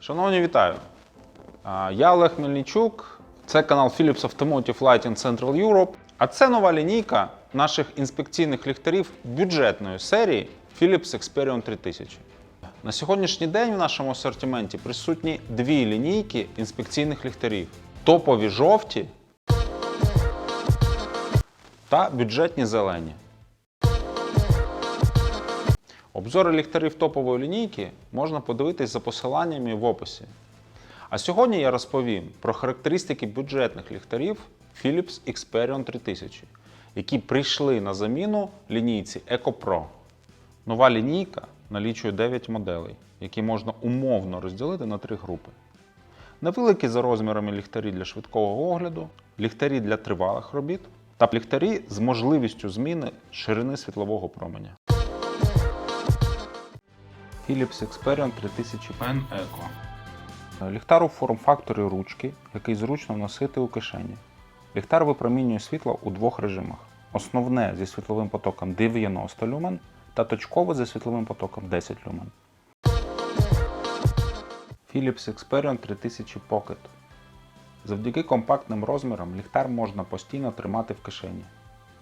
Шановні, вітаю! Я Олег Мельничук. Це канал Philips Automotive Lighting Central Europe. А це нова лінійка наших інспекційних ліхтарів бюджетної серії Philips Experion 3000. На сьогоднішній день в нашому асортименті присутні дві лінійки інспекційних ліхтарів: топові жовті та бюджетні зелені. Обзори ліхтарів топової лінійки можна подивитись за посиланнями в описі. А сьогодні я розповім про характеристики бюджетних ліхтарів Philips Experion 3000, які прийшли на заміну лінійці EcoPro. Нова лінійка налічує 9 моделей, які можна умовно розділити на три групи. Невеликі за розмірами ліхтарі для швидкого огляду, ліхтарі для тривалих робіт та ліхтарі з можливістю зміни ширини світлового променя. Philips Experion 3000 Pen Eco. Ліхтар у форм-факторі ручки, який зручно носити у кишені. Ліхтар випромінює світло у двох режимах: основне зі світловим потоком 90 люмен та точкове зі світловим потоком 10 люмен. Philips Experion 3000 Pocket. Завдяки компактним розмірам ліхтар можна постійно тримати в кишені.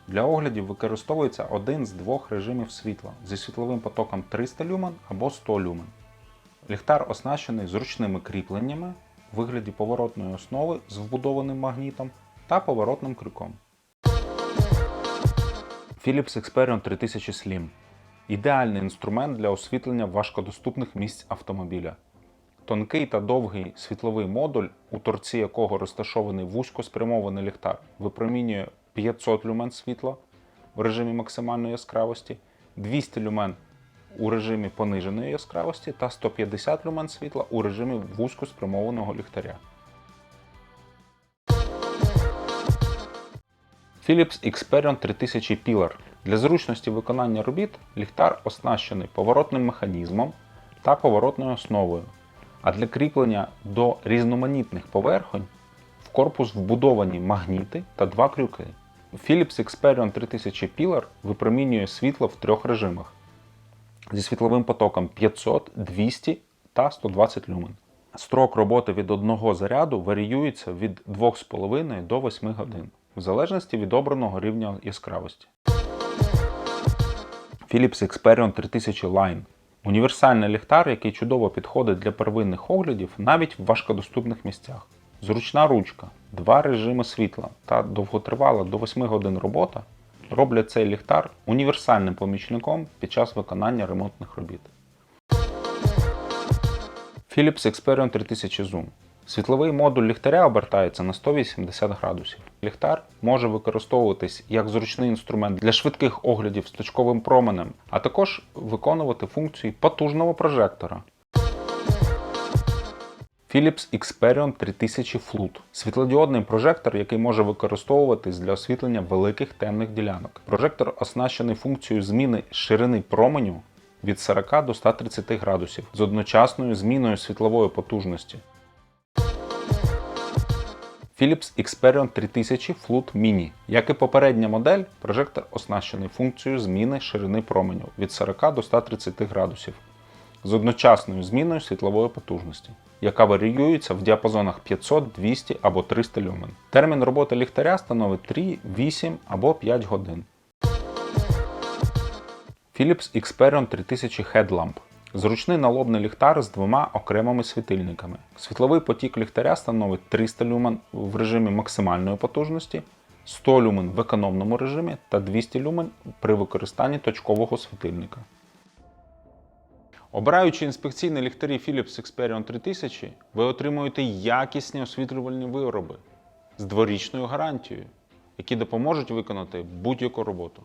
Для оглядів використовується один з двох режимів світла зі світловим потоком 300 люмен або 100 люмен. Ліхтар оснащений зручними кріпленнями у вигляді поворотної основи з вбудованим магнітом та поворотним крюком. Philips Experion 3000 Slim ідеальний інструмент для освітлення важкодоступних місць автомобіля. Тонкий та довгий світловий модуль, у торці якого розташований вузькоспрямований ліхтар, випромінює 500 люмен світла в режимі максимальної яскравості, 200 люмен у режимі пониженої яскравості та 150 люмен світла у режимі вузькоспрямованого ліхтаря. Philips Experion 3000 Pillar. Для зручності виконання робіт ліхтар оснащений поворотним механізмом та поворотною основою. А для кріплення до різноманітних поверхонь в корпус вбудовані магніти та два крюки. Philips Experion 3000 Pillar випромінює світло в трьох режимах зі світловим потоком 500, 200 та 120 люмен. Строк роботи від одного заряду варіюється від 2,5 до 8 годин, в залежності від обраного рівня яскравості. Philips Experion 3000 Line універсальний ліхтар, який чудово підходить для первинних оглядів навіть в важкодоступних місцях. Зручна ручка, два режими світла та довготривала до 8 годин робота роблять цей ліхтар універсальним помічником під час виконання ремонтних робіт. Philips Experion 3000 Zoom. Світловий модуль ліхтаря обертається на 180 градусів. Ліхтар може використовуватись як зручний інструмент для швидких оглядів з точковим променем, а також виконувати функції потужного прожектора. Philips Experion 3000 Flood – світлодіодний прожектор, який може використовуватись для освітлення великих темних ділянок. Прожектор оснащений функцією зміни ширини променю від 40 до 130 градусів з одночасною зміною світлової потужності. Philips Experion 3000 Flood Mini. Як і попередня модель, прожектор оснащений функцією зміни ширини променю від 40 до 130 градусів з одночасною зміною світлової потужності, яка варіюється в діапазонах 500, 200 або 300 люмен. Термін роботи ліхтаря становить 3, 8 або 5 годин. Philips Experion 3000 Headlamp Зручний налобний ліхтар з двома окремими світильниками. Світловий потік ліхтаря становить 300 люмен в режимі максимальної потужності, 100 люмен в економному режимі та 200 люмен при використанні точкового світильника. Обираючи інспекційні ліхтарі Philips Experion 3000, ви отримуєте якісні освітлювальні вироби з дворічною гарантією, які допоможуть виконати будь-яку роботу.